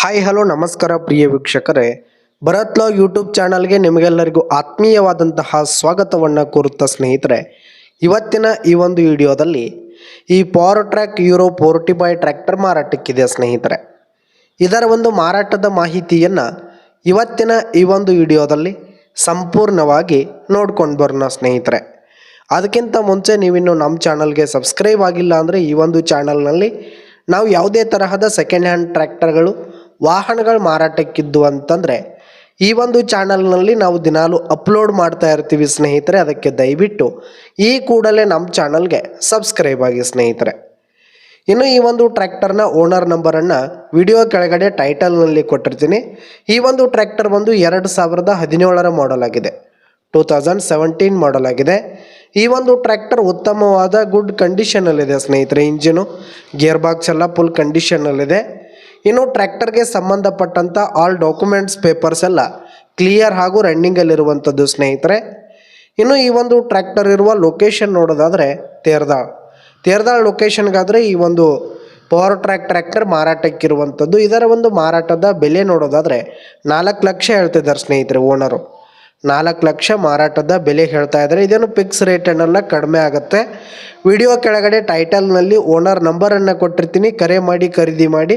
Hi hello ನಮಸ್ಕಾರ ಪ್ರಿಯ ವೀಕ್ಷಕರೇ. ಭರತ್ ಲಾ YouTube ಚಾನಲ್ಗೆ ನಿಮಗೆಲ್ಲರಿಗೂ ಆತ್ಮೀಯವಾದಂತಹ ಸ್ವಾಗತವನ್ನು ಕೋರುತ್ತಾ ಸ್ನೇಹಿತರೆ. ಇವತ್ತಿನ ಈ ಒಂದು ವಿಡಿಯೋದಲ್ಲಿ ಈ Powertrac Euro forty by tractor ಮಾರಾಟಕ್ಕಿದೆ ಸ್ನೇಹಿತರೆ. ಇದರ ಒಂದು ಮಾರಾಟದ ಮಾಹಿತಿಯನ್ನು ಇವತ್ತಿನ ಈ ಒಂದು ವಿಡಿಯೋದಲ್ಲಿ ಸಂಪೂರ್ಣವಾಗಿ ನೋಡ್ಕೊಂಡು ಬರೋಣ ಸ್ನೇಹಿತರೆ. ಅದಕ್ಕಿಂತ ಮುಂಚೆ ನೀವಿನ್ನು ನಮ್ಮ ಚಾನಲ್ಗೆ ಸಬ್ಸ್ಕ್ರೈಬ್ ಆಗಿಲ್ಲ ಅಂದರೆ ಈ ಒಂದು ಚಾನಲ್ನಲ್ಲಿ ನಾವು ಯಾವುದೇ ತರಹದ ಸೆಕೆಂಡ್ ಹ್ಯಾಂಡ್ ಟ್ರ್ಯಾಕ್ಟರ್ಗಳು ವಾಹನಗಳು ಮಾರಾಟಕ್ಕಿದ್ದು ಅಂತಂದರೆ, ಈ ಒಂದು ಚಾನಲ್ನಲ್ಲಿ ನಾವು ದಿನಾಲು ಅಪ್ಲೋಡ್ ಮಾಡ್ತಾ ಇರ್ತೀವಿ ಸ್ನೇಹಿತರೆ, ಅದಕ್ಕೆ ದಯವಿಟ್ಟು ಈ ಕೂಡಲೇ ನಮ್ಮ ಚಾನಲ್ಗೆ ಸಬ್ಸ್ಕ್ರೈಬ್ ಆಗಿ ಸ್ನೇಹಿತರೆ. ಇನ್ನು ಈ ಒಂದು ಟ್ರ್ಯಾಕ್ಟರ್ನ ಓನರ್ ನಂಬರನ್ನು ವಿಡಿಯೋ ಕೆಳಗಡೆ ಟೈಟಲ್ನಲ್ಲಿ ಕೊಟ್ಟಿರ್ತೀನಿ. ಈ ಒಂದು ಟ್ರ್ಯಾಕ್ಟರ್ ಬಂದು ಎರಡು ಸಾವಿರದ ಹದಿನೇಳರ ಮಾಡಲ್ ಆಗಿದೆ, ಟೂ ತೌಸಂಡ್ ಸೆವೆಂಟೀನ್ ಮಾಡಲ್ ಆಗಿದೆ. ಈ ಒಂದು ಟ್ರ್ಯಾಕ್ಟರ್ ಉತ್ತಮವಾದ ಗುಡ್ ಕಂಡೀಷನಲ್ಲಿದೆ ಸ್ನೇಹಿತರೆ, ಇಂಜಿನು ಗೇರ್ ಬಾಕ್ಸ್ ಎಲ್ಲ ಫುಲ್ ಕಂಡೀಷನಲ್ಲಿದೆ ಇನ್ನು ಟ್ರ್ಯಾಕ್ಟರ್ಗೆ ಸಂಬಂಧಪಟ್ಟಂಥ ಆಲ್ ಡಾಕ್ಯುಮೆಂಟ್ಸ್ ಪೇಪರ್ಸ್ ಎಲ್ಲ ಕ್ಲಿಯರ್ ಹಾಗೂ ರನ್ನಿಂಗಲ್ಲಿರುವಂಥದ್ದು ಸ್ನೇಹಿತರೆ. ಇನ್ನು ಈ ಒಂದು ಟ್ರ್ಯಾಕ್ಟರ್ ಇರುವ ಲೊಕೇಶನ್ ನೋಡೋದಾದರೆ ತೇರ್ದಾಳ್. ತೇರ್ದಾಳ್ ಲೊಕೇಶನ್ಗಾದರೆ ಈ ಒಂದು ಪವರ್ ಟ್ರ್ಯಾಕ್ ಟ್ರ್ಯಾಕ್ಟರ್ ಮಾರಾಟಕ್ಕಿರುವಂಥದ್ದು ಇದರ ಒಂದು ಮಾರಾಟದ ಬೆಲೆ ನೋಡೋದಾದರೆ ನಾಲ್ಕು ಲಕ್ಷ ಹೇಳ್ತಿದ್ದಾರೆ ಸ್ನೇಹಿತರೆ ಓನರು ನಾಲ್ಕು ಲಕ್ಷ ಮಾರಾಟದ ಬೆಲೆ ಹೇಳ್ತಾ ಇದ್ದಾರೆ. ಇದೇನು ಫಿಕ್ಸ್ ರೇಟನ್ನೆಲ್ಲ ಕಡಿಮೆ ಆಗುತ್ತೆ. ವಿಡಿಯೋ ಕೆಳಗಡೆ ಟೈಟಲ್ನಲ್ಲಿ ಓನರ್ ನಂಬರನ್ನು ಕೊಟ್ಟಿರ್ತೀನಿ. ಕರೆ ಮಾಡಿ, ಖರೀದಿ ಮಾಡಿ.